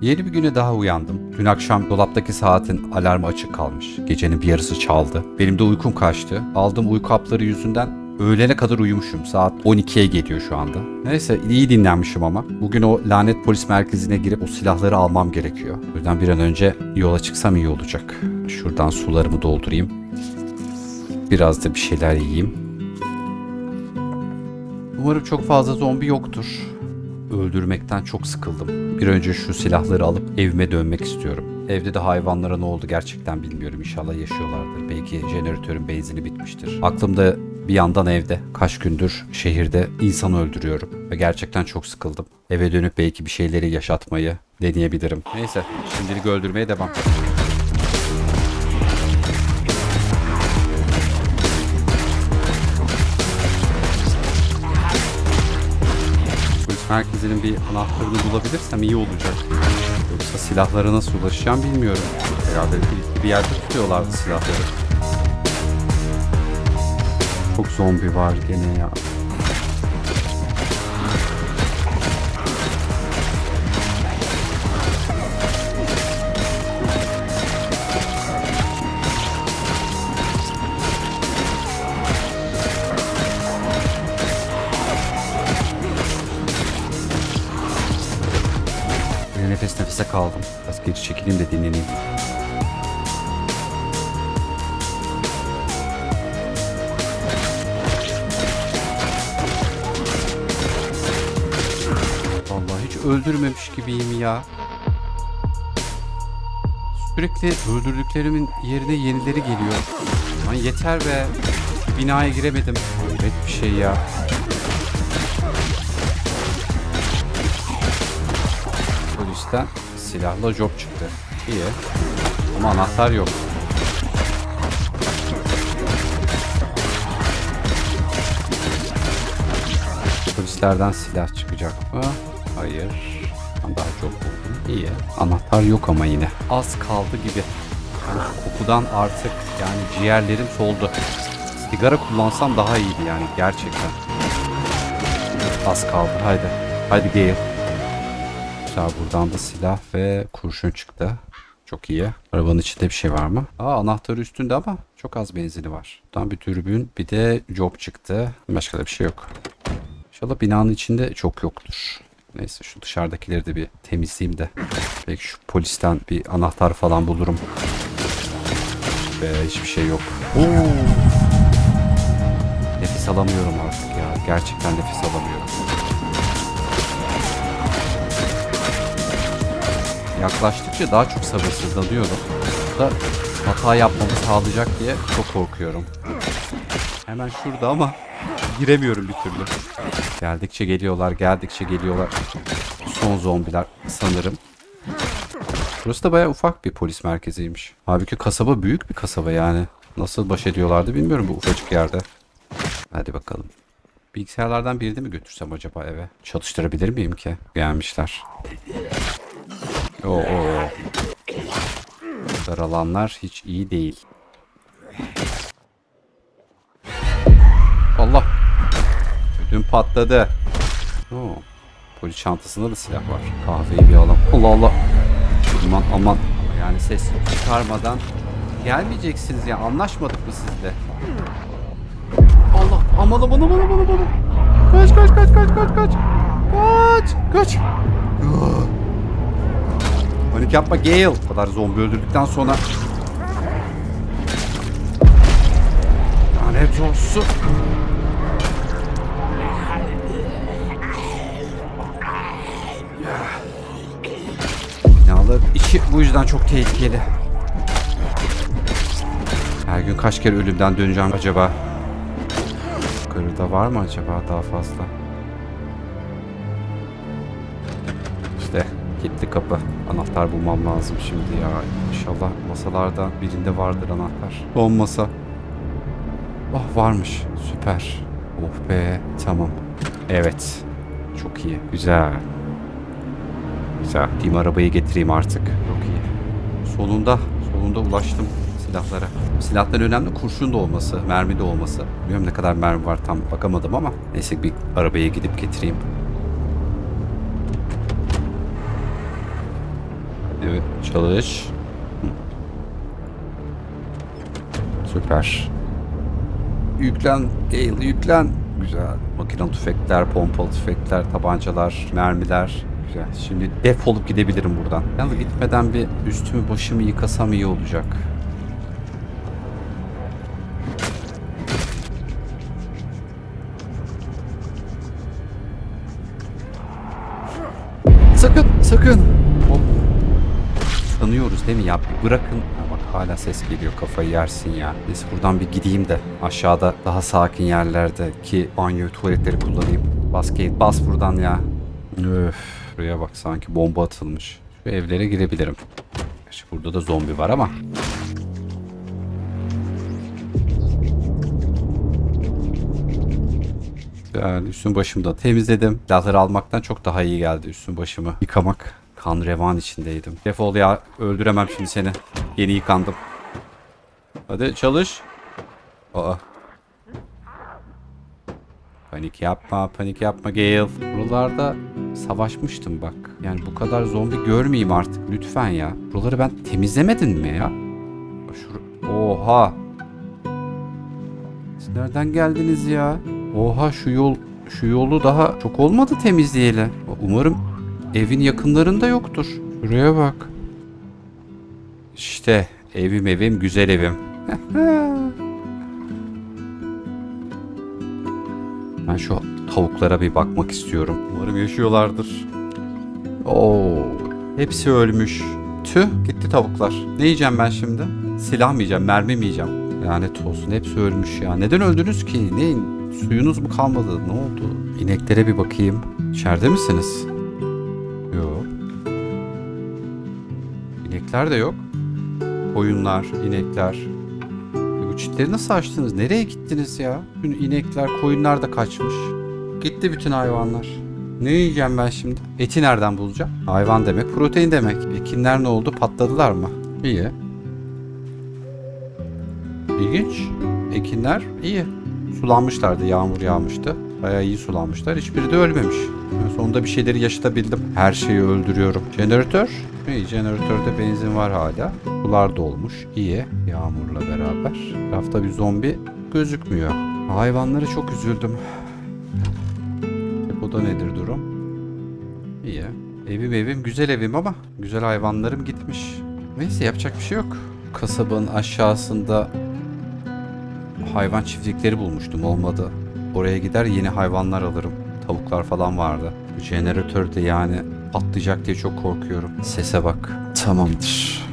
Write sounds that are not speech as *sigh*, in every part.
Yeni bir güne daha uyandım. Dün akşam dolaptaki saatin alarmı açık kalmış. Gecenin bir yarısı çaldı. Benim de uykum kaçtı. Aldığım uyku hapları yüzünden öğlene kadar uyumuşum. Saat 12'ye geliyor şu anda. Neyse iyi dinlenmişim ama. Bugün o lanet polis merkezine girip o silahları almam gerekiyor. O yüzden bir an önce yola çıksam iyi olacak. Şuradan sularımı doldurayım. Biraz da bir şeyler yiyeyim. Umarım çok fazla zombi yoktur. Öldürmekten çok sıkıldım. Bir önce şu silahları alıp evime dönmek istiyorum. Evde de hayvanlara ne oldu gerçekten bilmiyorum. İnşallah yaşıyorlardır. Belki jeneratörün benzini bitmiştir. Aklımda bir yandan evde. Kaç gündür şehirde insan öldürüyorum. Ve gerçekten çok sıkıldım. Eve dönüp belki bir şeyleri yaşatmayı deneyebilirim. Neyse şimdilik öldürmeye devam. Merkezinin bir anahtarını bulabilirsem iyi olacak. Yoksa silahlara nasıl ulaşacağım bilmiyorum. Herhalde kilitli bir yerde tutuyorlardı silahları. Çok zombi var gene ya. Biraz çekileyim de dinleneyim. Vallahi hiç öldürmemiş gibiyim ya. Sürekli öldürdüklerimin yerine yenileri geliyor. Lan yeter be. Binaya giremedim. Evet bir şey ya. Polisten silahla job çıktı. İyi. Ama anahtar yok. Polislerden silah çıkacak mı? Hayır. Ben daha çok buldum. İyi. Anahtar yok ama yine. Az kaldı gibi. Yani kokudan artık yani ciğerlerim soldu. Sigara kullansam daha iyiydi yani gerçekten. Az kaldı. Haydi. Haydi Gale. Güzel buradan da silah ve kurşun çıktı. Çok iyi. Arabanın içinde bir şey var mı? Aa anahtarı üstünde ama çok az benzini var. Buradan bir türbün bir de job çıktı. Başka da bir şey yok. İnşallah binanın içinde çok yoktur. Neyse şu dışarıdakileri de bir temizleyeyim de. Belki şu polisten bir anahtar falan bulurum. Ve hiçbir şey yok. Oo. Nefes alamıyorum artık ya. Gerçekten nefes alamıyorum. Yaklaştıkça daha çok sabırsızlanıyorum. Da hata yapmamı sağlayacak diye çok korkuyorum. Hemen şurada ama giremiyorum bir türlü. Geldikçe geliyorlar, geldikçe geliyorlar. Son zombiler sanırım. Burası da bayağı ufak bir polis merkeziymiş. Halbuki kasaba büyük bir kasaba yani. Nasıl baş ediyorlardı bilmiyorum bu ufacık yerde. Hadi bakalım. Bilgisayarlardan birini mi götürsem acaba eve? Çalıştırabilir miyim ki? Gelmişler. Oo. oo. Dar alanlar hiç iyi değil. Allah. Ödüm patladı. Oo. Polis çantasında da silah var. Kahveyi bir alalım. Allah Allah. Aman aman. Yani ses çıkarmadan gelmeyeceksiniz ya. Anlaşmadık mı sizle? Allah. Aman aman aman aman aman. Kaç kaç kaç kaç kaç kaç. Kaç. Kaç. Ah. Panik yapma Gale. Bu kadar zombi öldürdükten sonra. Lanet olsun. Binalar içi bu yüzden çok tehlikeli. Her gün kaç kere ölümden döneceğim acaba? Yukarıda var mı acaba daha fazla? İşte kilitli kapı. Anahtar bulmam lazım şimdi ya. İnşallah masalardan birinde vardır anahtar. Son masa. Oh varmış. Süper. Oh be. Tamam. Evet. Çok iyi. Güzel. Güzel. Gideyim arabayı getireyim artık. Çok iyi. Sonunda. Sonunda ulaştım silahlara. Silahtan önemli kurşun da olması, mermi de olması. Bilmiyorum ne kadar mermi var tam bakamadım ama. Neyse bir arabaya gidip getireyim. Çalış. Süper. Yüklen Gale yüklen. Güzel. Makinalı tüfekler, pompalı tüfekler, tabancalar, mermiler. Güzel. Şimdi defolup gidebilirim buradan. Yalnız gitmeden bir üstümü başımı yıkasam iyi olacak. Bırakın. Ha bak hala ses geliyor kafayı yersin ya. Neyse buradan bir gideyim de aşağıda daha sakin yerlerde ki banyo tuvaletleri kullanayım. Bas gate bas buradan ya. Öf. Buraya bak sanki bomba atılmış. Şu evlere girebilirim. Gerçi burada da zombi var ama. Yani üstüm başımı da temizledim. Silahları almaktan çok daha iyi geldi üstüm başımı yıkamak. Kan revan içindeydim. Defol ya öldüremem şimdi seni. Yeni yıkandım. Hadi çalış. Aa. Panik yapma, panik yapma Gale. Buralarda savaşmıştım bak. Yani bu kadar zombi görmeyeyim artık lütfen ya. Buraları ben temizlemedin mi ya? Şur Oha. Siz nereden geldiniz ya? Oha şu yol şu yolu daha çok olmadı temizleyeli. Umarım evin yakınlarında yoktur. Şuraya bak. İşte evim evim güzel evim. *laughs* ben şu tavuklara bir bakmak istiyorum. Umarım yaşıyorlardır. Oo, hepsi ölmüş. Tüh gitti tavuklar. Ne yiyeceğim ben şimdi? Silah mı yiyeceğim, mermi mi yiyeceğim? Lanet olsun hepsi ölmüş ya. Neden öldünüz ki? Neyin? Suyunuz mu kalmadı? Ne oldu? İneklere bir bakayım. İçeride misiniz? İnekler de yok. Koyunlar, inekler. E bu çitleri nasıl açtınız? Nereye gittiniz ya? Bütün inekler, koyunlar da kaçmış. Gitti bütün hayvanlar. Ne yiyeceğim ben şimdi? Eti nereden bulacağım? Hayvan demek, protein demek. Ekinler ne oldu? Patladılar mı? İyi. İlginç. Ekinler iyi. Sulanmışlardı, yağmur yağmıştı. Bayağı iyi sulanmışlar. Hiçbiri de ölmemiş. Sonunda bir şeyleri yaşatabildim. Her şeyi öldürüyorum. Jeneratör? İyi, jeneratörde benzin var hala. Sular dolmuş. İyi. Yağmurla beraber. Rafta bir zombi gözükmüyor. Hayvanlara çok üzüldüm. Depoda nedir durum? İyi. Evim evim güzel evim ama güzel hayvanlarım gitmiş. Neyse yapacak bir şey yok. Kasabanın aşağısında hayvan çiftlikleri bulmuştum olmadı. Oraya gider yeni hayvanlar alırım. Tavuklar falan vardı. Bu jeneratör de yani patlayacak diye çok korkuyorum. Sese bak. Tamamdır.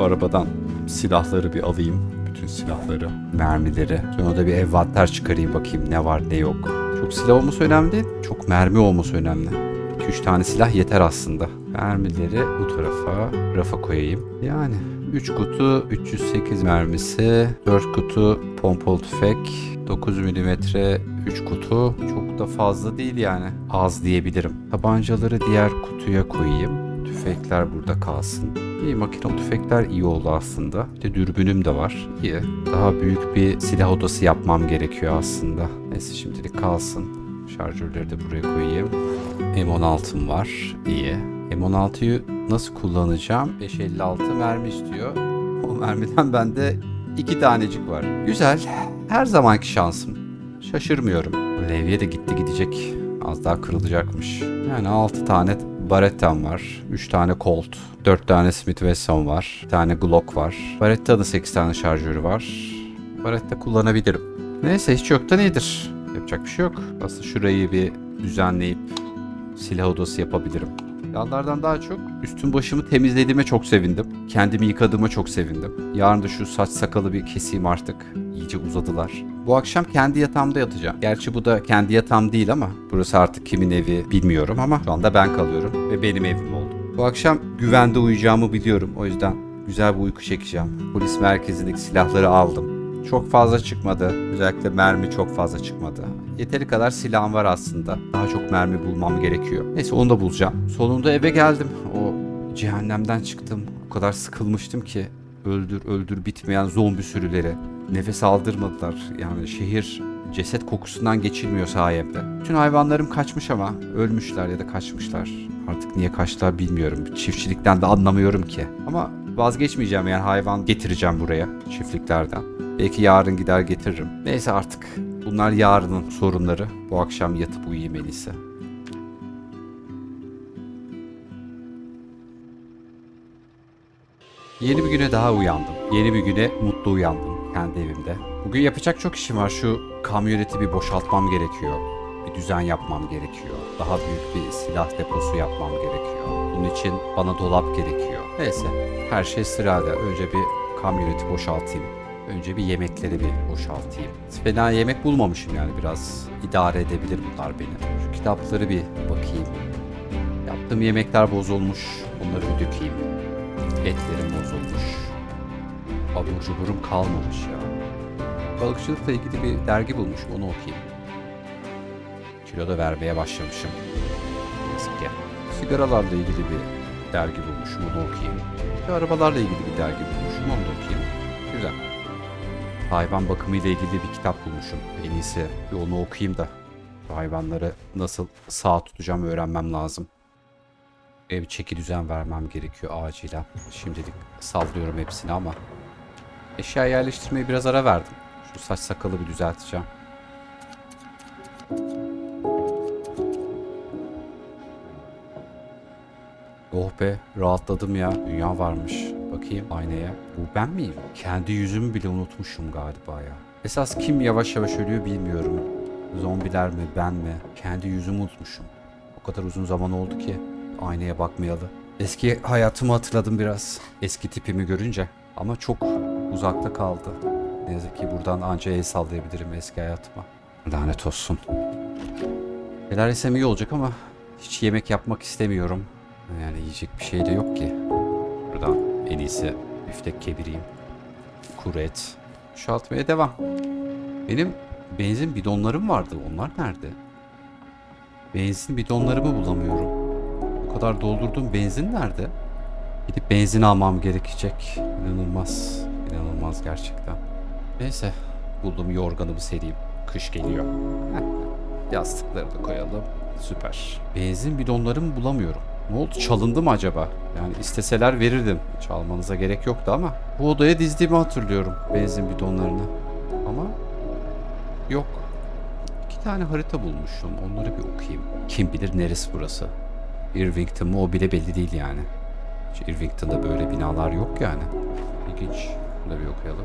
Arabadan silahları bir alayım. Bütün silahları, mermileri. Sonra da bir envanter çıkarayım bakayım ne var ne yok. Çok silah olması önemli değil. Çok mermi olması önemli. 2-3 tane silah yeter aslında. Mermileri bu tarafa, rafa koyayım. Yani 3 kutu 308 mermisi, 4 kutu pompalı tüfek, 9 milimetre 3 kutu. Çok da fazla değil yani. Az diyebilirim. Tabancaları diğer kutuya koyayım. Tüfekler burada kalsın. İyi makinalı tüfekler iyi oldu aslında. Bir de dürbünüm de var. İyi. Daha büyük bir silah odası yapmam gerekiyor aslında. Neyse şimdilik kalsın. Şarjörleri de buraya koyayım. M16'm var. İyi. M16'yı nasıl kullanacağım? 556 mermi istiyor. O mermiden bende iki tanecik var. Güzel. Her zamanki şansım. Şaşırmıyorum. Levye de gitti gidecek. Az daha kırılacakmış. Yani 6 tane Baretta'm var. 3 tane Colt. 4 tane Smith Wesson var. Bir tane Glock var. Baretta'nın 8 tane şarjörü var. Baretta kullanabilirim. Neyse hiç yoktan iyidir. Yapacak bir şey yok. Aslında şurayı bir düzenleyip silah odası yapabilirim. Yanlardan daha çok üstüm başımı temizlediğime çok sevindim. Kendimi yıkadığıma çok sevindim. Yarın da şu saç sakalı bir keseyim artık. İyice uzadılar. Bu akşam kendi yatağımda yatacağım. Gerçi bu da kendi yatağım değil ama burası artık kimin evi bilmiyorum ama şu anda ben kalıyorum ve benim evim oldu. Bu akşam güvende uyuyacağımı biliyorum. O yüzden güzel bir uyku çekeceğim. Polis merkezindeki silahları aldım. Çok fazla çıkmadı. Özellikle mermi çok fazla çıkmadı. Yeteri kadar silahım var aslında. Daha çok mermi bulmam gerekiyor. Neyse onu da bulacağım. Sonunda eve geldim. O cehennemden çıktım. O kadar sıkılmıştım ki. Öldür öldür bitmeyen zombi sürüleri. Nefes aldırmadılar. Yani şehir ceset kokusundan geçilmiyor sayemde. Bütün hayvanlarım kaçmış ama ölmüşler ya da kaçmışlar. Artık niye kaçtılar bilmiyorum. Çiftçilikten de anlamıyorum ki. Ama vazgeçmeyeceğim yani hayvan getireceğim buraya çiftliklerden. Belki yarın gider getiririm. Neyse artık bunlar yarının sorunları. Bu akşam yatıp uyuyayım en iyisi. Yeni bir güne daha uyandım. Yeni bir güne mutlu uyandım kendi evimde. Bugün yapacak çok işim var. Şu kamyoneti bir boşaltmam gerekiyor. Bir düzen yapmam gerekiyor. Daha büyük bir silah deposu yapmam gerekiyor. Bunun için bana dolap gerekiyor. Neyse her şey sırada. Önce bir kamyoneti boşaltayım. Önce bir yemekleri bir boşaltayım. Fena yemek bulmamışım yani biraz idare edebilir bunlar beni. Şu kitapları bir bakayım. Yaptığım yemekler bozulmuş. Onları bir dökeyim. Etlerim bozulmuş. Abur cuburum kalmamış ya. Balıkçılıkla ilgili bir dergi bulmuş. Onu okuyayım. Kilo da vermeye başlamışım. Yazık ya. Sigaralarla ilgili bir dergi bulmuşum. Onu okuyayım. Bir arabalarla ilgili bir dergi bulmuşum. Onu da okuyayım. Güzel. Hayvan bakımı ile ilgili bir kitap bulmuşum. En iyisi bir onu okuyayım da hayvanları nasıl sağ tutacağım öğrenmem lazım. Ev çeki düzen vermem gerekiyor acilen. Şimdilik sallıyorum hepsini ama eşya yerleştirmeye biraz ara verdim. Şu saç sakalı bir düzelteceğim. Oh be rahatladım ya. Dünya varmış. Bakayım aynaya. Bu ben miyim? Kendi yüzümü bile unutmuşum galiba ya. Esas kim yavaş yavaş ölüyor bilmiyorum. Zombiler mi ben mi? Kendi yüzümü unutmuşum. O kadar uzun zaman oldu ki aynaya bakmayalı. Eski hayatımı hatırladım biraz. Eski tipimi görünce. Ama çok uzakta kaldı. Ne yazık ki buradan anca el sallayabilirim eski hayatıma. Lanet olsun. Neler yesem iyi olacak ama hiç yemek yapmak istemiyorum. Yani yiyecek bir şey de yok ki. Buradan en iyisi büftek kebireyim. Kuru et. Boşaltmaya devam. Benim benzin bidonlarım vardı. Onlar nerede? Benzin bidonlarımı bulamıyorum. O kadar doldurduğum benzin nerede? Gidip benzin almam gerekecek. İnanılmaz. İnanılmaz gerçekten. Neyse. Buldum yorganımı sereyim. Kış geliyor. Heh. Yastıkları da koyalım. Süper. Benzin bidonlarımı bulamıyorum. Ne oldu? Çalındı mı acaba? Yani isteseler verirdim. Çalmanıza gerek yoktu ama. Bu odaya dizdiğimi hatırlıyorum. Benzin bidonlarını. Ama yok. İki tane harita bulmuşum. Onları bir okuyayım. Kim bilir neresi burası? Irvington mu o bile belli değil yani. Hiç Irvington'da böyle binalar yok yani. İlginç. Bunu da bir okuyalım.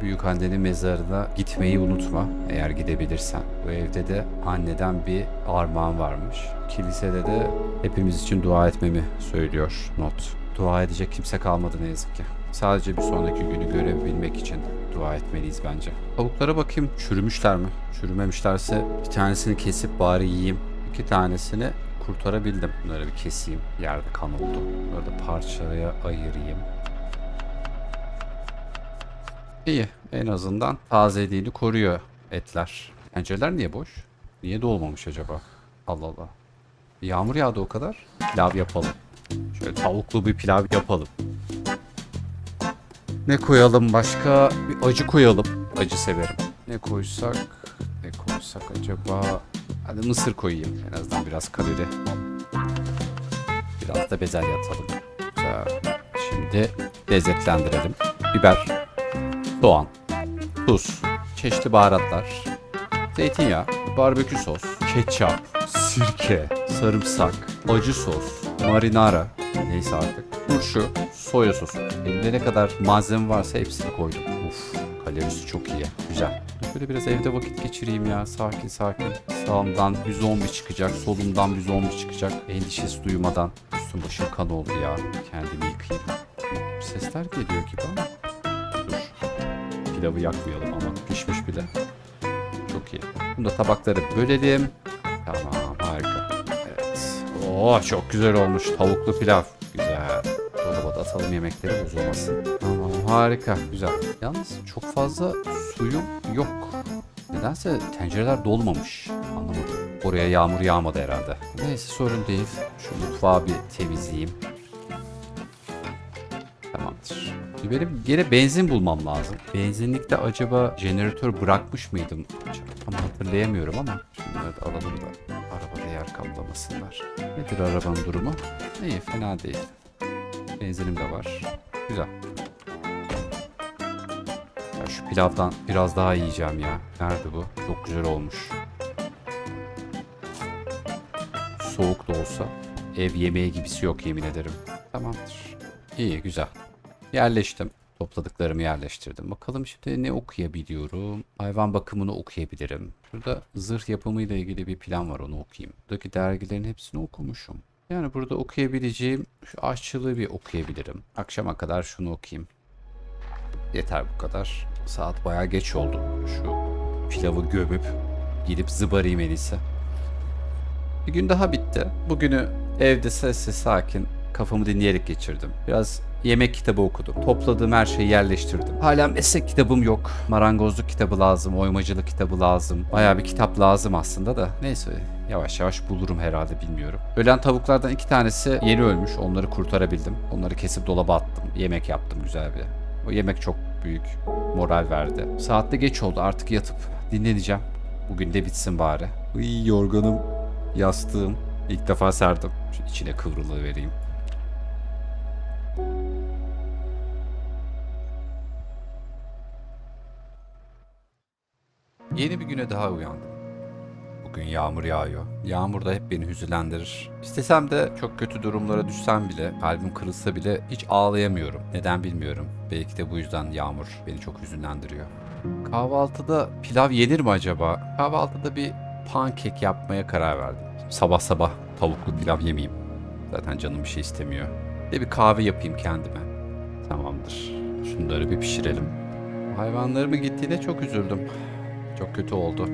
Büyük annenin mezarına gitmeyi unutma eğer gidebilirsen. Bu evde de anneden bir armağan varmış. Kilisede de hepimiz için dua etmemi söylüyor not. Dua edecek kimse kalmadı ne yazık ki. Sadece bir sonraki günü görebilmek için dua etmeliyiz bence. Tavuklara bakayım çürümüşler mi? Çürümemişlerse bir tanesini kesip bari yiyeyim. İki tanesini kurtarabildim. Bunları bir keseyim. Yerde kan oldu. Bunları da parçaya ayırayım. İyi. En azından tazeliğini koruyor etler. Pencereler niye boş? Niye dolmamış acaba? Allah Allah. Yağmur yağdı o kadar. Pilav yapalım. Şöyle tavuklu bir pilav yapalım. Ne koyalım başka? Bir acı koyalım. Acı severim. Ne koysak? Ne koysak acaba? Hadi mısır koyayım. En azından biraz kalori. Biraz da bezelye atalım. Güzel. Şimdi lezzetlendirelim. Biber, soğan, tuz, çeşitli baharatlar, zeytinyağı, barbekü sos, ketçap, sirke, sarımsak, acı sos, marinara, neyse artık, turşu, soya sosu. Elimde ne kadar malzeme varsa hepsini koydum. Uf, kalorisi çok iyi. Güzel. Şöyle biraz evde vakit geçireyim ya. Sakin sakin. Sağımdan bir zombi çıkacak. Solumdan bir zombi çıkacak. Endişesi duymadan. Üstüm başım kan oldu ya. Kendimi yıkayayım. Sesler geliyor gibi ama. Pilavı yakmayalım ama pişmiş bile. Çok iyi. Bunu da tabakları bölelim. Tamam harika. Evet. Oo çok güzel olmuş. Tavuklu pilav. Güzel. Dolaba da atalım yemekleri bozulmasın. Tamam harika. Güzel. Yalnız çok fazla suyum yok. Nedense tencereler dolmamış. Anlamadım. Oraya yağmur yağmadı herhalde. Neyse sorun değil. Şu mutfağı bir temizleyeyim. Tamamdır. Benim gene benzin bulmam lazım. Benzinlikte acaba jeneratör bırakmış mıydım? Tam hatırlayamıyorum ama şunları alalım da arabada yer kaplamasınlar. Nedir arabanın durumu? İyi fena değil. Benzinim de var. Güzel. Ya şu pilavdan biraz daha yiyeceğim ya. Nerede bu? Çok güzel olmuş. Soğuk da olsa ev yemeği gibisi yok yemin ederim. Tamamdır. İyi güzel. Yerleştim. Topladıklarımı yerleştirdim. Bakalım şimdi ne okuyabiliyorum? Hayvan bakımını okuyabilirim. Şurada zırh yapımıyla ilgili bir plan var onu okuyayım. Buradaki dergilerin hepsini okumuşum. Yani burada okuyabileceğim şu aşçılığı bir okuyabilirim. Akşama kadar şunu okuyayım. Yeter bu kadar. Saat bayağı geç oldu. Şu pilavı gömüp gidip zıbarayım en iyisi. Bir gün daha bitti. Bugünü evde sessiz sakin kafamı dinleyerek geçirdim. Biraz yemek kitabı okudum. Topladığım her şeyi yerleştirdim. Hala meslek kitabım yok. Marangozluk kitabı lazım, oymacılık kitabı lazım. Bayağı bir kitap lazım aslında da. Neyse yavaş yavaş bulurum herhalde bilmiyorum. Ölen tavuklardan iki tanesi yeni ölmüş. Onları kurtarabildim. Onları kesip dolaba attım. Yemek yaptım güzel bir. O yemek çok büyük moral verdi. Saatte geç oldu artık yatıp dinleneceğim. Bugün de bitsin bari. Iy, yorganım, yastığım. İlk defa serdim. Şu içine kıvrılığı vereyim. Yeni bir güne daha uyandım. Bugün yağmur yağıyor. Yağmur da hep beni hüzünlendirir. İstesem de çok kötü durumlara düşsem bile, kalbim kırılsa bile hiç ağlayamıyorum. Neden bilmiyorum. Belki de bu yüzden yağmur beni çok hüzünlendiriyor. Kahvaltıda pilav yenir mi acaba? Kahvaltıda bir pankek yapmaya karar verdim. Sabah sabah tavuklu pilav yemeyeyim. Zaten canım bir şey istemiyor. De bir kahve yapayım kendime. Tamamdır. Şunları bir pişirelim. Hayvanlarımın gittiğine çok üzüldüm. Çok kötü oldu.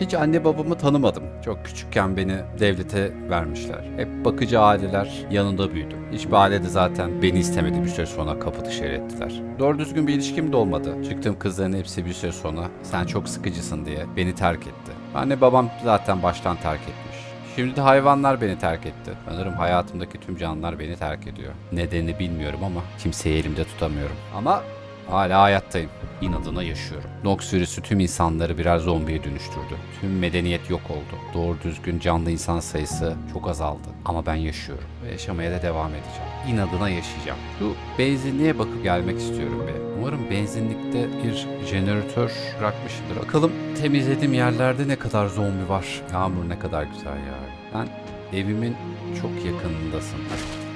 Hiç anne babamı tanımadım. Çok küçükken beni devlete vermişler. Hep bakıcı aileler yanında büyüdüm. Hiçbir aile de zaten beni istemedi bir süre sonra kapı dışarı ettiler. Doğru düzgün bir ilişkim de olmadı. Çıktığım kızların hepsi bir süre sonra sen çok sıkıcısın diye beni terk etti. Anne babam zaten baştan terk etmiş. Şimdi de hayvanlar beni terk etti. Sanırım hayatımdaki tüm canlılar beni terk ediyor. Nedenini bilmiyorum ama kimseyi elimde tutamıyorum. Ama hala hayattayım. İnadına yaşıyorum. Nox virüsü tüm insanları birer zombiye dönüştürdü. Tüm medeniyet yok oldu. Doğru düzgün canlı insan sayısı çok azaldı. Ama ben yaşıyorum. Ve yaşamaya da devam edeceğim. İnadına yaşayacağım. Şu benzinliğe bakıp gelmek istiyorum be. Umarım benzinlikte bir jeneratör bırakmışımdır. Bakalım temizlediğim yerlerde ne kadar zombi var. Yağmur ne kadar güzel ya. Ben evimin çok yakınındasın.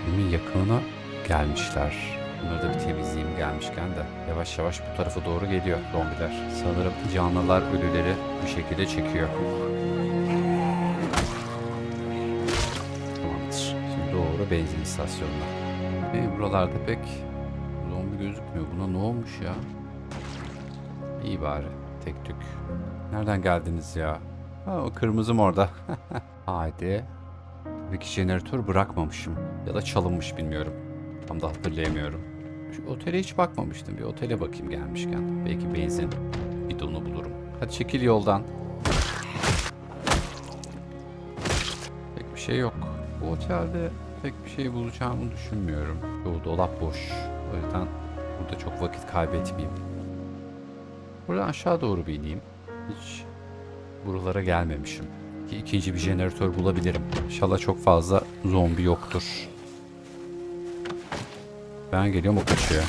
Evimin yakınına gelmişler. Bunları da bir temizleyeyim gelmişken de. Yavaş yavaş bu tarafa doğru geliyor zombiler. Sanırım canlılar ölüleri bir şekilde çekiyor. Tamamdır. Şimdi doğru benzin istasyonuna. Benim buralarda pek zombi gözükmüyor. Buna ne olmuş ya? İyi bari. Tek tük. Nereden geldiniz ya? Ha, o kırmızım orada. *laughs* Haydi. Tabii ki jeneratör bırakmamışım. Ya da çalınmış bilmiyorum. Tam da hatırlayamıyorum. Şu otele hiç bakmamıştım. Bir otele bakayım gelmişken. Belki benzin bidonu bulurum. Hadi çekil yoldan. Pek bir şey yok. Bu otelde pek bir şey bulacağımı düşünmüyorum. Çoğu dolap boş. O yüzden burada çok vakit kaybetmeyeyim. Buradan aşağı doğru bir ineyim. Hiç buralara gelmemişim. Ki ikinci bir jeneratör bulabilirim. İnşallah çok fazla zombi yoktur. Ben geliyorum o kaçıyor.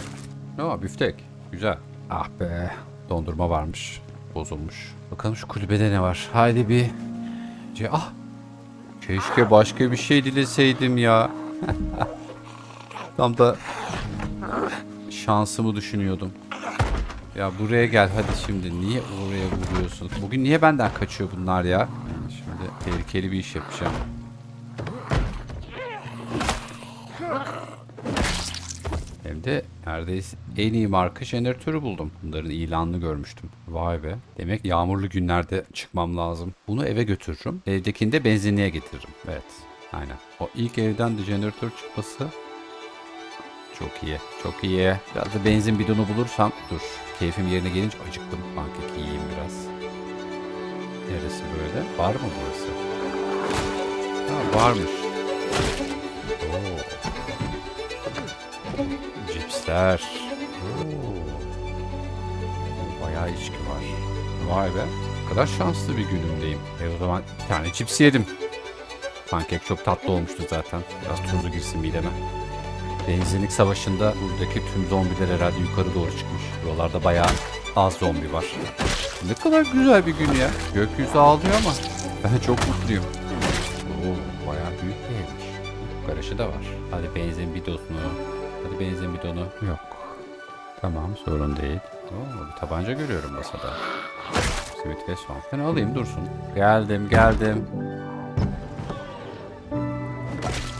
Aa büftek. Güzel. Ah be. Dondurma varmış. Bozulmuş. Bakalım şu kulübede ne var. Haydi bir... Ce ah! Keşke başka bir şey dileseydim ya. *laughs* Tam da şansımı düşünüyordum. Ya buraya gel hadi şimdi. Niye oraya vuruyorsun? Bugün niye benden kaçıyor bunlar ya? Tehlikeli bir iş yapacağım. Hem de neredeyse en iyi marka jeneratörü buldum. Bunların ilanını görmüştüm. Vay be. Demek yağmurlu günlerde çıkmam lazım. Bunu eve götürürüm. Evdekini de benzinliğe getiririm. Evet. Aynen. O ilk evden de jeneratör çıkması çok iyi. Çok iyi. Biraz da benzin bidonu bulursam dur. Keyfim yerine gelince acıktım. Pankek yiyeyim biraz. Neresi böyle? Var mı burası? Ha varmış. Cipsler. Oo. Bayağı içki var. Vay be. Ne kadar şanslı bir günümdeyim. E o zaman bir tane cips yedim. Pankek çok tatlı olmuştu zaten. Biraz tuzlu girsin mideme. Benzinlik savaşında buradaki tüm zombiler herhalde yukarı doğru çıkmış. Buralarda bayağı az zombi var. Ne kadar güzel bir gün ya. Gökyüzü ağlıyor ama ben çok mutluyum. Oo, bayağı büyük bir evmiş. Garajı da var. Hadi benzin bidonu. Hadi benzin bidonu. Yok. Tamam sorun değil. Oo, bir tabanca görüyorum masada. Simit ve soğan. Ben alayım dursun. Geldim geldim.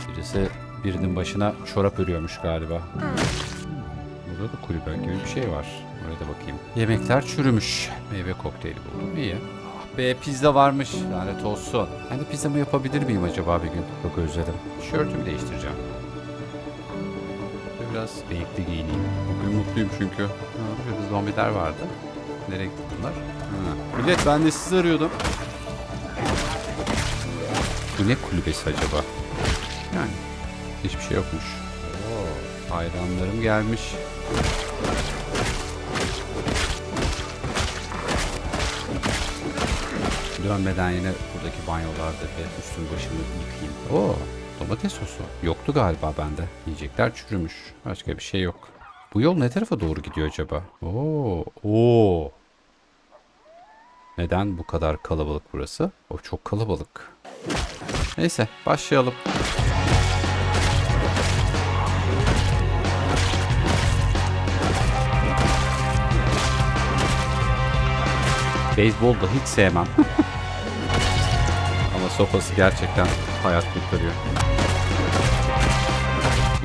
Birisi birinin başına çorap örüyormuş galiba. Burada da kulübe gibi bir şey var. Oraya da bakayım. Yemekler çürümüş. Meyve kokteyli buldum. İyi. Ah be pizza varmış. Lanet olsun. Ben de pizzamı yapabilir miyim acaba bir gün? Çok özledim. Tişörtümü değiştireceğim. Biraz renkli giyineyim. Bugün mutluyum çünkü. Ha, Burada zombiler vardı. Nereye gitti bunlar? Ha. Millet ben de sizi arıyordum. Bu ne kulübesi acaba? Yani hiçbir şey yokmuş. Oo, hayranlarım gelmiş. Dönmeden yine buradaki banyolarda bir üstümü başımı yıkayayım. Oo, domates sosu. Yoktu galiba bende. Yiyecekler çürümüş. Başka bir şey yok. Bu yol ne tarafa doğru gidiyor acaba? Oo, oo. Neden bu kadar kalabalık burası? O çok kalabalık. Neyse başlayalım. Beyzbol da hiç sevmem. *laughs* Sopası gerçekten hayat kurtarıyor.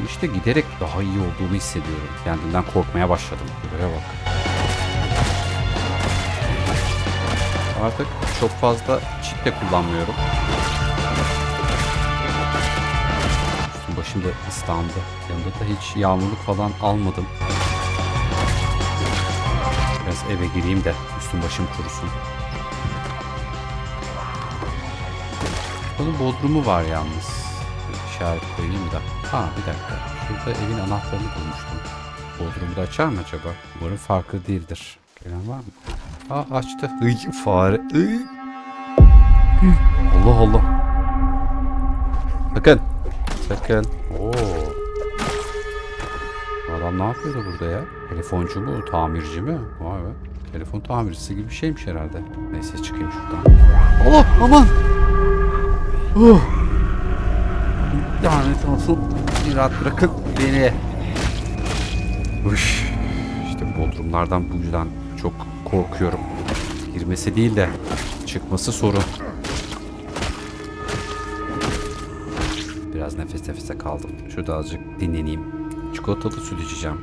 İşte giderek daha iyi olduğumu hissediyorum. Kendimden korkmaya başladım. Buraya bak. Artık çok fazla çit de kullanmıyorum. Üstüm başım ıslandı. Yanında da hiç yağmurluk falan almadım. Biraz eve gireyim de üstüm başım kurusun. Bunun bodrumu var yalnız. Bir işaret koyayım da. Ha bir dakika. Şurada evin anahtarını bulmuştum. Bodrumu da açar mı acaba? Umarım farklı değildir. Gelen var mı? Aa açtı. Iy fare. Iy. Allah Allah. Sakın. Sakın. Oo. Adam ne yapıyordu burada ya? Telefoncu mu? Tamirci mi? Vay be. Telefon tamircisi gibi bir şeymiş herhalde. Neyse çıkayım şuradan. Allah aman. Oh. Lanet olsun. Rahat bırakın beni. Uş. İşte bodrumlardan bu yüzden çok korkuyorum. Girmesi değil de çıkması sorun. Biraz nefes nefese kaldım. Şurada azıcık dinleneyim. Çikolatalı süt içeceğim.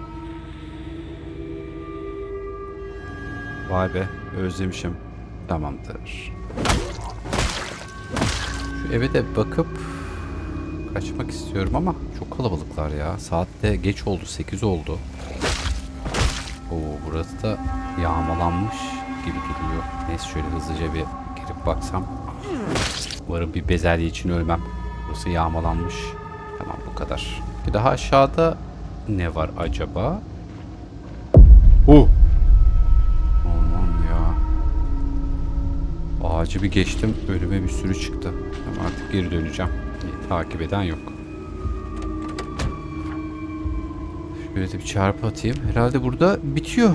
Vay be özlemişim. Tamamdır. Eve de bakıp kaçmak istiyorum ama çok kalabalıklar ya. Saat de geç oldu 8 oldu. Oo burası da yağmalanmış gibi duruyor. Neyse şöyle hızlıca bir girip baksam. Umarım bir bezelye için ölmem. Burası yağmalanmış. Tamam bu kadar. Bir daha aşağıda ne var acaba? Oh! Aman ya. Ağacı bir geçtim. Önüme bir sürü çıktı. Ama artık geri döneceğim. Takip eden yok. Şöyle de bir çarpı atayım. Herhalde burada bitiyor.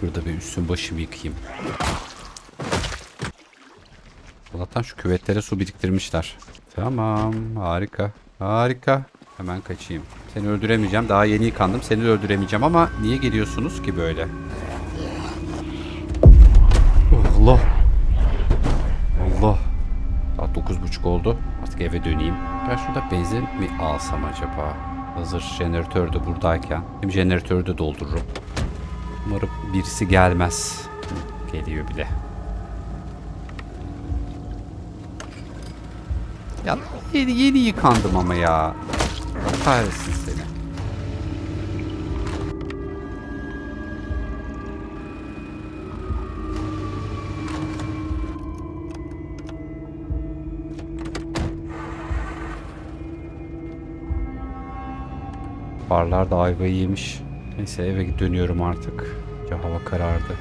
Şurada bir üstüm başımı yıkayayım. Allah'tan şu küvetlere su biriktirmişler. Tamam. Harika. Harika. Hemen kaçayım. Seni öldüremeyeceğim. Daha yeni yıkandım. Seni de öldüremeyeceğim ama niye geliyorsunuz ki böyle? 9.30 oldu. Artık eve döneyim. Ben şurada benzin mi alsam acaba? Hazır jeneratör de buradayken. Hem jeneratörü de doldururum. Umarım birisi gelmez. Geliyor bile. Ya yeni, yeni yıkandım ama ya. Kahretsin seni. Farlar da ayvayı yemiş. Neyse eve dönüyorum artık. Ya hava karardı.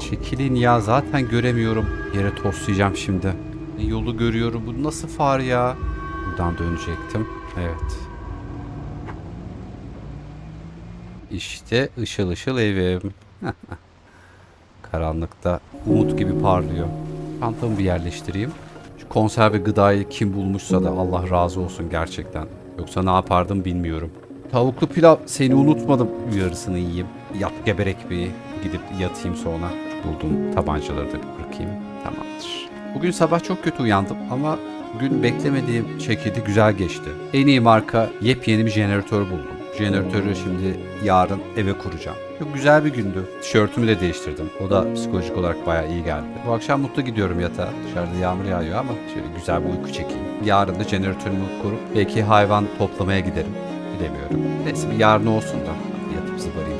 Çekilin ya zaten göremiyorum. Yere toslayacağım şimdi. E, Yolu görüyorum. Bu nasıl far ya? Buradan dönecektim. Evet. İşte ışıl ışıl evim. *laughs* Karanlıkta umut gibi parlıyor. Çantamı bir yerleştireyim. Şu konserve gıdayı kim bulmuşsa da Allah razı olsun gerçekten. Yoksa ne yapardım bilmiyorum. Tavuklu pilav seni unutmadım. Yarısını yiyeyim. Yat geberek bir gidip yatayım sonra. Buldum tabancaları da bırakayım. Tamamdır. Bugün sabah çok kötü uyandım ama gün beklemediğim şekilde güzel geçti. En iyi marka yepyeni bir jeneratör buldum. Jeneratörü şimdi yarın eve kuracağım. Çok güzel bir gündü. Tişörtümü de değiştirdim. O da psikolojik olarak bayağı iyi geldi. Bu akşam mutlu gidiyorum yatağa. Dışarıda yağmur yağıyor ama şöyle güzel bir uyku çekeyim. Yarın da jeneratörümü kurup belki hayvan toplamaya giderim. Bilemiyorum. Neyse bir yarın olsun da yatıp zıbarayım.